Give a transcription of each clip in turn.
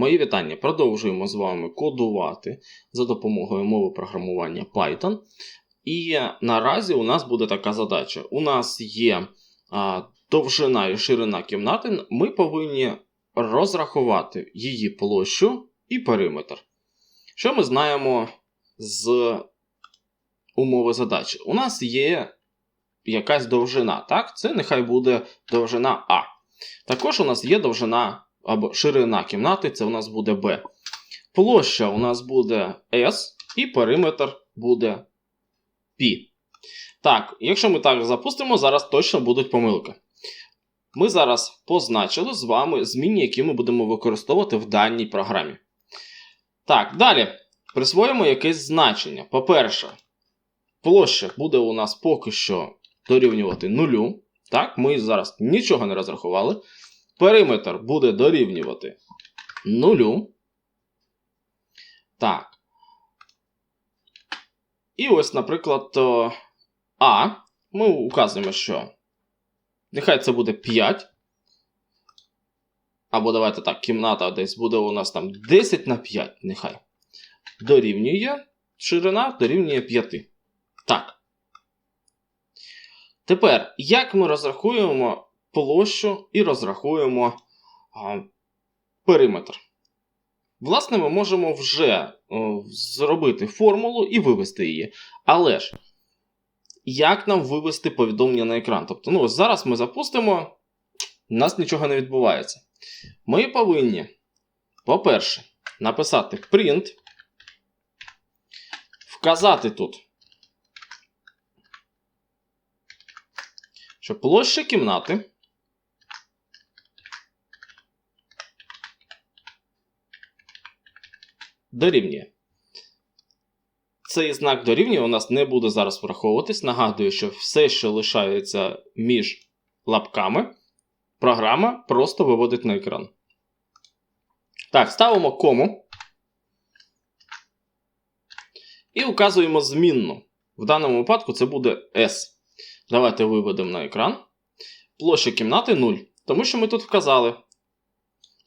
Мої вітання. Продовжуємо з вами кодувати за допомогою мови програмування Python. І наразі у нас буде така задача: у нас є а, довжина і ширина кімнати, ми повинні розрахувати її площу і периметр. Що ми знаємо з умови задачі? У нас є якась довжина, так? Це нехай буде довжина А. Також у нас є довжина або ширина кімнати, це у нас буде B. Площа у нас буде S, і периметр буде P. Так, якщо ми так запустимо, зараз точно будуть помилки. Ми зараз позначили з вами змінні, які ми будемо використовувати в даній програмі. Так, далі присвоїмо якесь значення. По-перше, площа буде у нас поки що дорівнювати нулю. Так, ми зараз нічого не розрахували. Периметр буде дорівнювати нулю. Так. І ось, наприклад, А. Ми указуємо, що нехай це буде 5. Або давайте так, кімната десь буде у нас там 10 на 5, нехай. Дорівнює ширина дорівнює 5. Так. Тепер, як ми розрахуємо площу і розрахуємо а, периметр? Власне, ми можемо вже о, зробити формулу і вивести її. Але ж, як нам вивести повідомлення на екран? Тобто, ну, зараз ми запустимо, у нас нічого не відбувається. Ми повинні, по-перше, написати print, вказати тут, що площа кімнати дорівнює. Цей знак дорівнює у нас не буде зараз враховуватись. Нагадую, що все, що лишається між лапками, програма просто виводить на екран. Так, ставимо кому. І указуємо змінну. В даному випадку це буде S. Давайте виведемо на екран. Площа кімнати 0. Тому що ми тут вказали.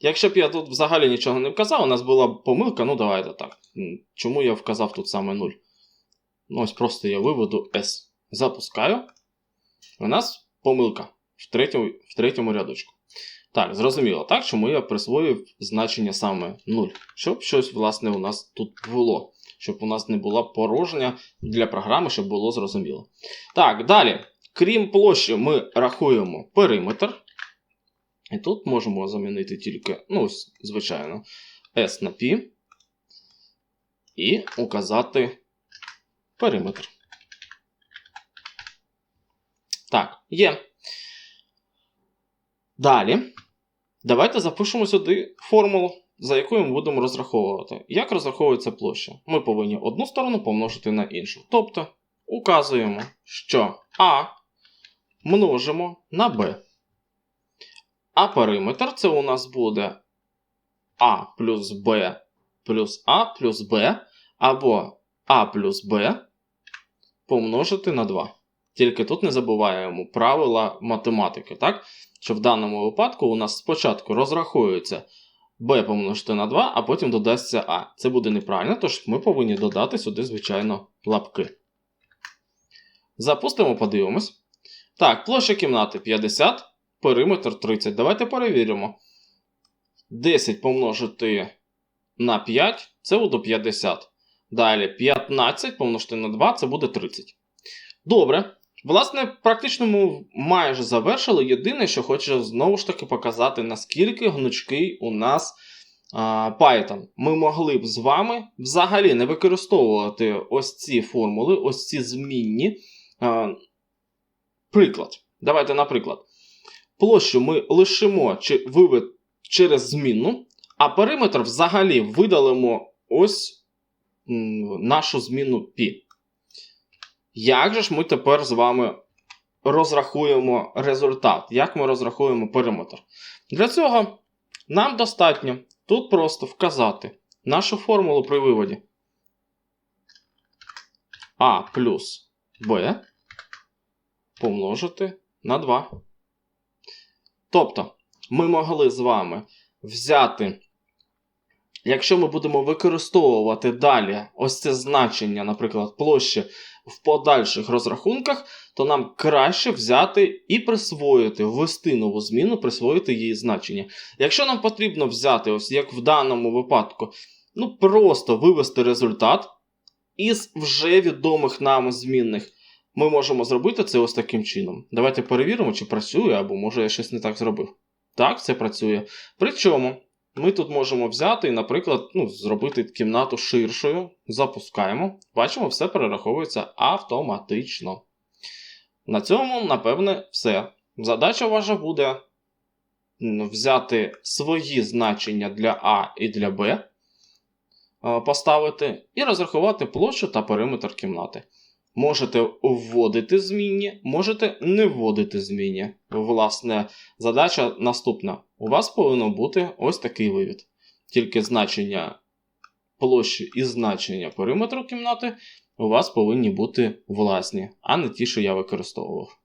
Якщо б я тут взагалі нічого не вказав, у нас була помилка, ну давайте так. Чому я вказав тут саме 0? Ну, ось просто я виведу S. Запускаю. У нас помилка в третьому, в третьому рядочку. Так, зрозуміло, так, чому я присвоїв значення саме 0. Щоб щось, власне, у нас тут було. Щоб у нас не була порожня для програми, щоб було зрозуміло. Так, далі. Крім площі, ми рахуємо периметр. І тут можемо замінити тільки, ну, звичайно, S на P. І указати периметр. Так, є. Далі. Давайте запишемо сюди формулу, за якою ми будемо розраховувати. Як розраховується площа? Ми повинні одну сторону помножити на іншу. Тобто, указуємо, що А множимо на Б. А периметр це у нас буде А плюс Б плюс А плюс Б, або А плюс Б помножити на 2. Тільки тут не забуваємо правила математики, так? Що в даному випадку у нас спочатку розраховується b помножити на 2, а потім додасться А. Це буде неправильно, тож ми повинні додати сюди, звичайно, лапки. Запустимо, подивимось. Так, площа кімнати 50, периметр 30. Давайте перевіримо. 10 помножити на 5 це буде 50. Далі 15 помножити на 2 це буде 30. Добре. Власне, практично ми майже завершили. Єдине, що хочу знову ж таки показати, наскільки гнучкий у нас а, Python. Ми могли б з вами взагалі не використовувати ось ці формули, ось ці змінні. А, приклад. Давайте, наприклад. Площу ми лишимо чи вивед через змінну, а периметр взагалі видалимо ось нашу зміну π. Як же ж ми тепер з вами розрахуємо результат? Як ми розрахуємо периметр? Для цього нам достатньо тут просто вказати нашу формулу при виводі А плюс Б помножити на 2. Тобто, ми могли з вами взяти Якщо ми будемо використовувати далі ось це значення, наприклад, площі в подальших розрахунках, то нам краще взяти і присвоїти, ввести нову зміну, присвоїти її значення. Якщо нам потрібно взяти, ось як в даному випадку, ну просто вивести результат із вже відомих нам змінних, ми можемо зробити це ось таким чином. Давайте перевіримо, чи працює, або може я щось не так зробив. Так, це працює. Причому ми тут можемо взяти наприклад, ну, зробити кімнату ширшою, запускаємо. Бачимо, все перераховується автоматично. На цьому, напевне, все. Задача ваша буде взяти свої значення для А і для Б, е, поставити і розрахувати площу та периметр кімнати. Можете вводити змінні, можете не вводити змінні. Власне, задача наступна. У вас повинно бути ось такий вивід. Тільки значення площі і значення периметру кімнати у вас повинні бути власні, а не ті, що я використовував.